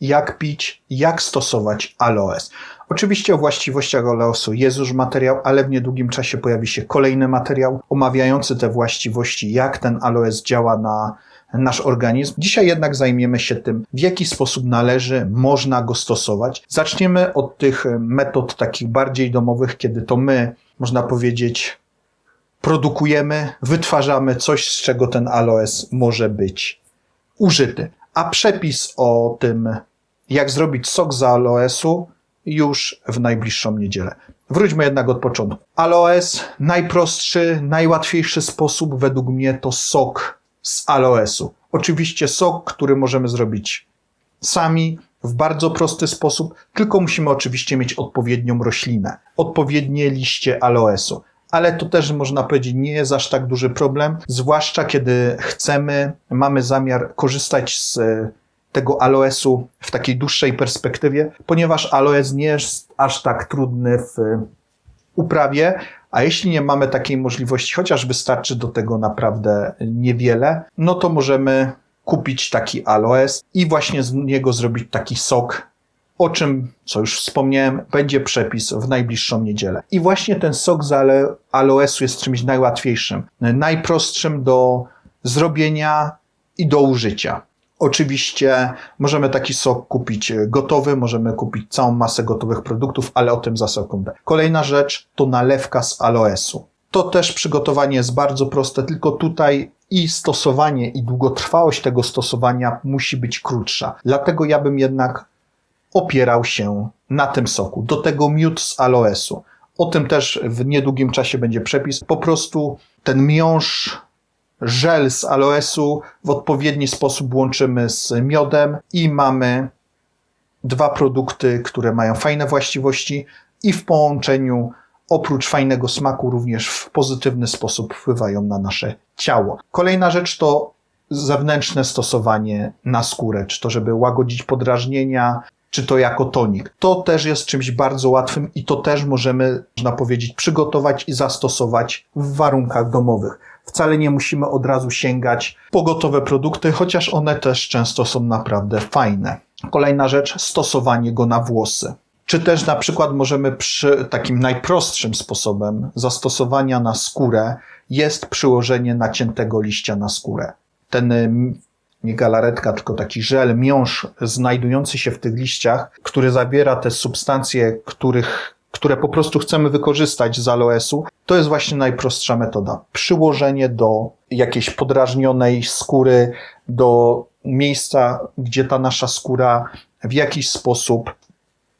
jak pić, jak stosować aloes. Oczywiście o właściwościach aloesu jest już materiał, ale w niedługim czasie pojawi się kolejny materiał omawiający te właściwości, jak ten aloes działa na nasz organizm. Dzisiaj jednak zajmiemy się tym, w jaki sposób należy, można go stosować. Zaczniemy od tych metod takich bardziej domowych, kiedy to my, można powiedzieć, produkujemy, wytwarzamy coś, z czego ten aloes może być użyty. A przepis o tym, jak zrobić sok z aloesu, już w najbliższą niedzielę. Wróćmy jednak od początku. Aloes, najprostszy, najłatwiejszy sposób według mnie to sok z aloesu. Oczywiście sok, który możemy zrobić sami w bardzo prosty sposób, tylko musimy oczywiście mieć odpowiednią roślinę, odpowiednie liście aloesu. Ale to też można powiedzieć nie jest aż tak duży problem, zwłaszcza kiedy chcemy, mamy zamiar korzystać z tego aloesu w takiej dłuższej perspektywie, ponieważ aloes nie jest aż tak trudny w uprawie, a jeśli nie mamy takiej możliwości, chociaż wystarczy do tego naprawdę niewiele, no to możemy kupić taki aloes i właśnie z niego zrobić taki sok, o czym, co już wspomniałem, będzie przepis w najbliższą niedzielę. I właśnie ten sok z ale- aloesu jest czymś najłatwiejszym, najprostszym do zrobienia i do użycia. Oczywiście możemy taki sok kupić gotowy, możemy kupić całą masę gotowych produktów, ale o tym za sekundę. Kolejna rzecz to nalewka z aloesu. To też przygotowanie jest bardzo proste, tylko tutaj i stosowanie, i długotrwałość tego stosowania musi być krótsza. Dlatego ja bym jednak opierał się na tym soku. Do tego miód z aloesu. O tym też w niedługim czasie będzie przepis. Po prostu ten miąższ żel z aloesu w odpowiedni sposób łączymy z miodem i mamy dwa produkty, które mają fajne właściwości i w połączeniu oprócz fajnego smaku również w pozytywny sposób wpływają na nasze ciało. Kolejna rzecz to zewnętrzne stosowanie na skórę, czy to żeby łagodzić podrażnienia, czy to jako tonik. To też jest czymś bardzo łatwym i to też możemy, można powiedzieć, przygotować i zastosować w warunkach domowych. Wcale nie musimy od razu sięgać po gotowe produkty, chociaż one też często są naprawdę fajne. Kolejna rzecz, stosowanie go na włosy. Czy też na przykład możemy przy takim najprostszym sposobem zastosowania na skórę jest przyłożenie naciętego liścia na skórę. Ten nie galaretka, tylko taki żel, miąższ znajdujący się w tych liściach, który zawiera te substancje, których, które po prostu chcemy wykorzystać z aloesu, to jest właśnie najprostsza metoda. Przyłożenie do jakiejś podrażnionej skóry, do miejsca, gdzie ta nasza skóra w jakiś sposób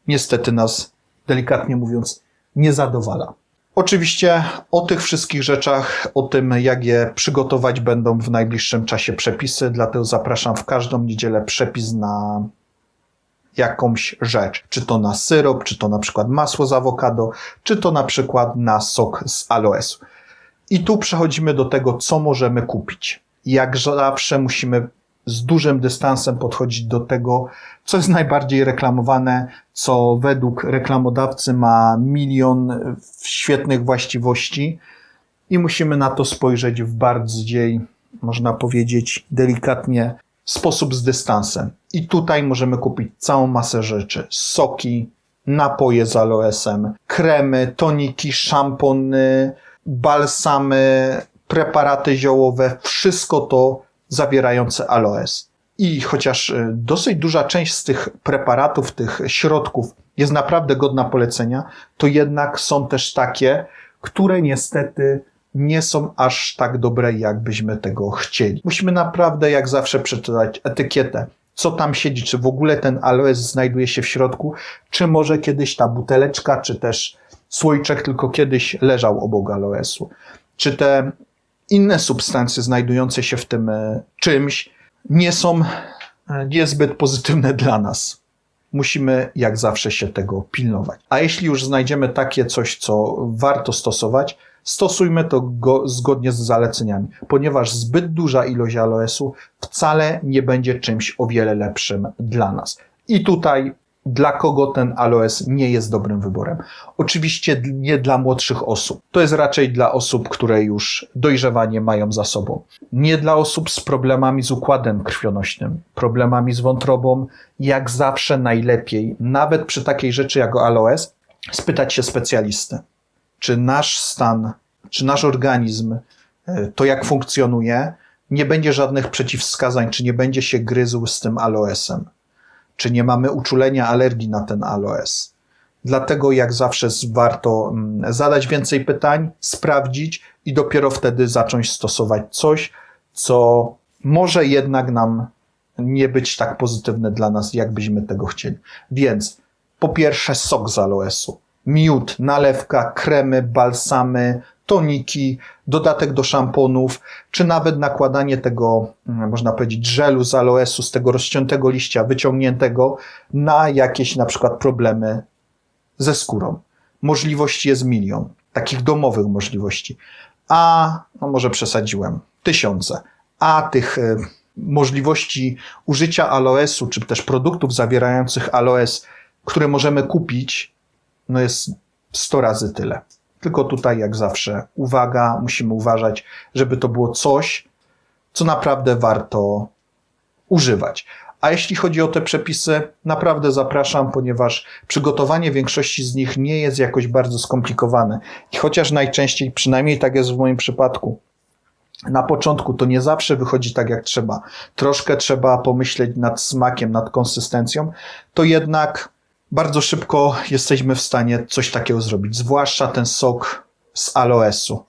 niestety nas, delikatnie mówiąc, nie zadowala. Oczywiście o tych wszystkich rzeczach, o tym jak je przygotować będą w najbliższym czasie przepisy, dlatego zapraszam w każdą niedzielę przepis na jakąś rzecz. Czy to na syrop, czy to na przykład masło z awokado, czy to na przykład na sok z aloesu. I tu przechodzimy do tego, co możemy kupić. Jak zawsze musimy z dużym dystansem podchodzić do tego, co jest najbardziej reklamowane, co według reklamodawcy ma milion świetnych właściwości i musimy na to spojrzeć w bardziej, można powiedzieć, delikatnie sposób z dystansem. I tutaj możemy kupić całą masę rzeczy. Soki, napoje z aloesem, kremy, toniki, szampony, balsamy, preparaty ziołowe, wszystko to zawierające aloes. I chociaż y, dosyć duża część z tych preparatów, tych środków jest naprawdę godna polecenia, to jednak są też takie, które niestety nie są aż tak dobre, jakbyśmy tego chcieli. Musimy naprawdę, jak zawsze, przeczytać etykietę, co tam siedzi, czy w ogóle ten aloes znajduje się w środku, czy może kiedyś ta buteleczka, czy też słoiczek tylko kiedyś leżał obok aloesu. Czy te inne substancje znajdujące się w tym e, czymś nie są e, niezbyt pozytywne dla nas. Musimy jak zawsze się tego pilnować. A jeśli już znajdziemy takie coś, co warto stosować, stosujmy to go zgodnie z zaleceniami, ponieważ zbyt duża ilość aloesu wcale nie będzie czymś o wiele lepszym dla nas. I tutaj dla kogo ten aloes nie jest dobrym wyborem. Oczywiście nie dla młodszych osób. To jest raczej dla osób, które już dojrzewanie mają za sobą. Nie dla osób z problemami z układem krwionośnym, problemami z wątrobą. Jak zawsze najlepiej, nawet przy takiej rzeczy jak aloes, spytać się specjalisty, czy nasz stan, czy nasz organizm, y, to jak funkcjonuje, nie będzie żadnych przeciwwskazań, czy nie będzie się gryzł z tym aloesem czy nie mamy uczulenia alergii na ten aloes. Dlatego, jak zawsze, warto mm, zadać więcej pytań, sprawdzić i dopiero wtedy zacząć stosować coś, co może jednak nam nie być tak pozytywne dla nas, jak byśmy tego chcieli. Więc po pierwsze, sok z aloesu, miód, nalewka, kremy, balsamy, toniki, dodatek do szamponów, czy nawet nakładanie tego, mm, można powiedzieć, żelu z aloesu, z tego rozciętego liścia wyciągniętego na jakieś na przykład problemy ze skórą. Możliwości jest milion, takich domowych możliwości. A, no może przesadziłem, tysiące. A tych e, możliwości użycia aloesu, czy też produktów zawierających aloes, które możemy kupić, no jest 100 razy tyle. Tylko tutaj, jak zawsze, uwaga, musimy uważać, żeby to było coś, co naprawdę warto używać. A jeśli chodzi o te przepisy, naprawdę zapraszam, ponieważ przygotowanie większości z nich nie jest jakoś bardzo skomplikowane. I chociaż najczęściej, przynajmniej tak jest w moim przypadku, na początku to nie zawsze wychodzi tak jak trzeba. Troszkę trzeba pomyśleć nad smakiem, nad konsystencją, to jednak bardzo szybko jesteśmy w stanie coś takiego zrobić. Zwłaszcza ten sok z aloesu.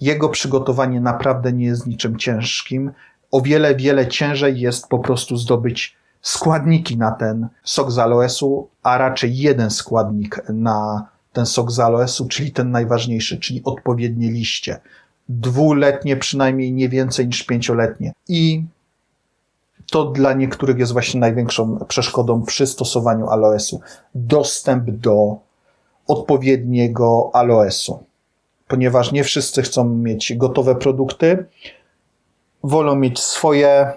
Jego przygotowanie naprawdę nie jest niczym ciężkim. O wiele, wiele ciężej jest po prostu zdobyć składniki na ten sok z aloesu, a raczej jeden składnik na ten sok z aloesu, czyli ten najważniejszy, czyli odpowiednie liście. Dwuletnie przynajmniej nie więcej niż pięcioletnie. I to dla niektórych jest właśnie największą przeszkodą przy stosowaniu aloesu. Dostęp do odpowiedniego aloesu. Ponieważ nie wszyscy chcą mieć gotowe produkty, wolą mieć swoje,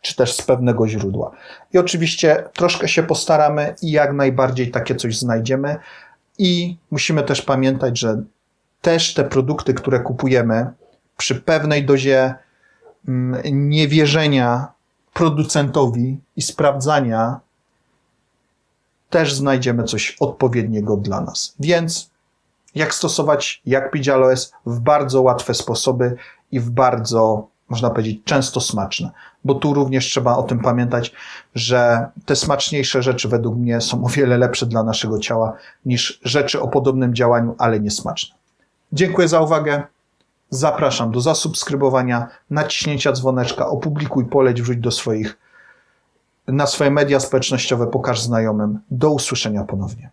czy też z pewnego źródła. I oczywiście troszkę się postaramy i jak najbardziej takie coś znajdziemy. I musimy też pamiętać, że też te produkty, które kupujemy, przy pewnej dozie mm, niewierzenia producentowi i sprawdzania, też znajdziemy coś odpowiedniego dla nas. Więc jak stosować, jak pić aloes w bardzo łatwe sposoby i w bardzo, można powiedzieć, często smaczne. Bo tu również trzeba o tym pamiętać, że te smaczniejsze rzeczy według mnie są o wiele lepsze dla naszego ciała niż rzeczy o podobnym działaniu, ale niesmaczne. Dziękuję za uwagę. Zapraszam do zasubskrybowania, naciśnięcia dzwoneczka, opublikuj, poleć, wrzuć do swoich, na swoje media społecznościowe, pokaż znajomym. Do usłyszenia ponownie.